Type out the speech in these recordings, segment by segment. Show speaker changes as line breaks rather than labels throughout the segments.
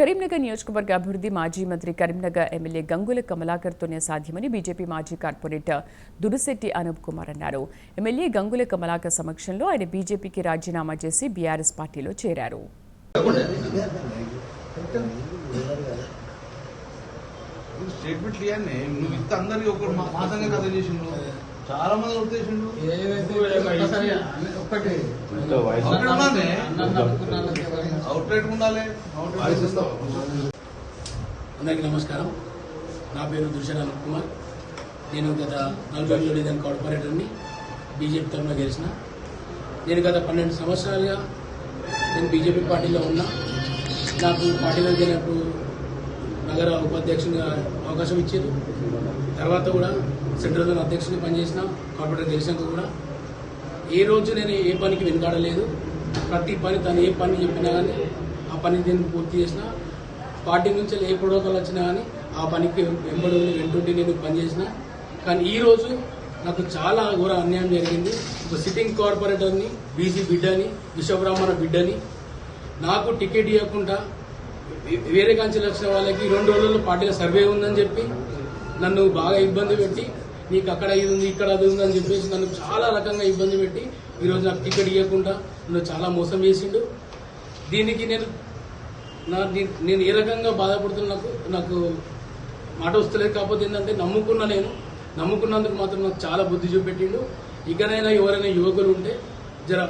కరీంనగర్ నియోజకవర్గ అభివృద్ధి మాజీ మంత్రి కరీంనగర్ ఎమ్మెల్యే గంగుల కమలాకర్తోనే సాధ్యమని బీజేపీ మాజీ కార్పొరేటర్ దురుశెట్టి అనూప్ కుమార్ అన్నారు. ఎమ్మెల్యే గంగుల కమలాకర్ సమక్షంలో ఆయన బీజేపీకి రాజీనామా చేసి బీఆర్ఎస్ పార్టీలో చేరారు.
చాలా మంది ఉద్దేశిండు ఒకటి ఉండాలి.
అందరికీ
అవుట్ రైట్ ఉండాలి వాయిస్ ఇస్తావా
నమస్కారం. నా పేరు దుర్శన్ అనిల్ కుమార్. నేను గత నలభై డివిజన్ కార్పొరేటర్ని బీజేపీ తరఫున గెలిచిన. నేను గత పన్నెండు సంవత్సరాలుగా నేను బీజేపీ పార్టీలో ఉన్నా. నాకు పార్టీలో చేరినప్పుడు నగర ఉపాధ్యక్షునిగా అవకాశం ఇచ్చారు. తర్వాత కూడా సెంట్రల్ జోన్ అధ్యక్షుడిగా పనిచేసిన కార్పొరేటర్ గెలిచినాక కూడా. ఏ రోజు నేను ఏ పనికి వెనుకాడలేదు. ప్రతి పని తను ఏ పని చెప్పినా కానీ ఆ పని నేను పూర్తి చేసిన పార్టీ నుంచి ఏ ప్రోటోకాల్ వచ్చినా కానీ ఆ పనికి వెంబడి వెంటుంటే నేను పనిచేసిన కానీ ఈరోజు నాకు చాలా ఘోర అన్యాయం జరిగింది. ఒక సిట్టింగ్ కార్పొరేటర్ని బీసీ బిడ్డని విశ్వబ్రాహ్మణ బిడ్డని నాకు టికెట్ ఇవ్వకుండా వేరే కంచెలు వచ్చిన వాళ్ళకి రెండు రోజుల్లో పార్టీలో సర్వే ఉందని చెప్పి నన్ను బాగా ఇబ్బంది పెట్టి నీకు అక్కడ ఇది ఉంది ఇక్కడ అది ఉంది అని చెప్పేసి నన్ను చాలా రకంగా ఇబ్బంది పెట్టి ఈరోజు నాకు టికెట్ ఇవ్వకుండా నన్ను చాలా మోసం చేసిండు. దీనికి నేను నా నేను ఏ రకంగా బాధపడుతున్నా నాకు నాకు మాట వస్తలేదు. కాకపోతే ఏంటంటే నమ్ముకున్నా నేను. నమ్ముకున్నందుకు మాత్రం నాకు చాలా బుద్ధి చూపెట్టిండు. ఇకనైనా ఎవరైనా యువకులు ఉంటే జర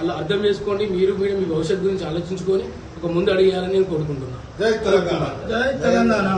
అలా అర్థం చేసుకోండి. మీరు మీరు మీ భవిష్యత్తు గురించి ఆలోచించుకొని ఒక ముందు అడిగేయాలని నేను కోరుకుంటున్నాను
జై తెలంగాణ.
జై తెలంగాణ.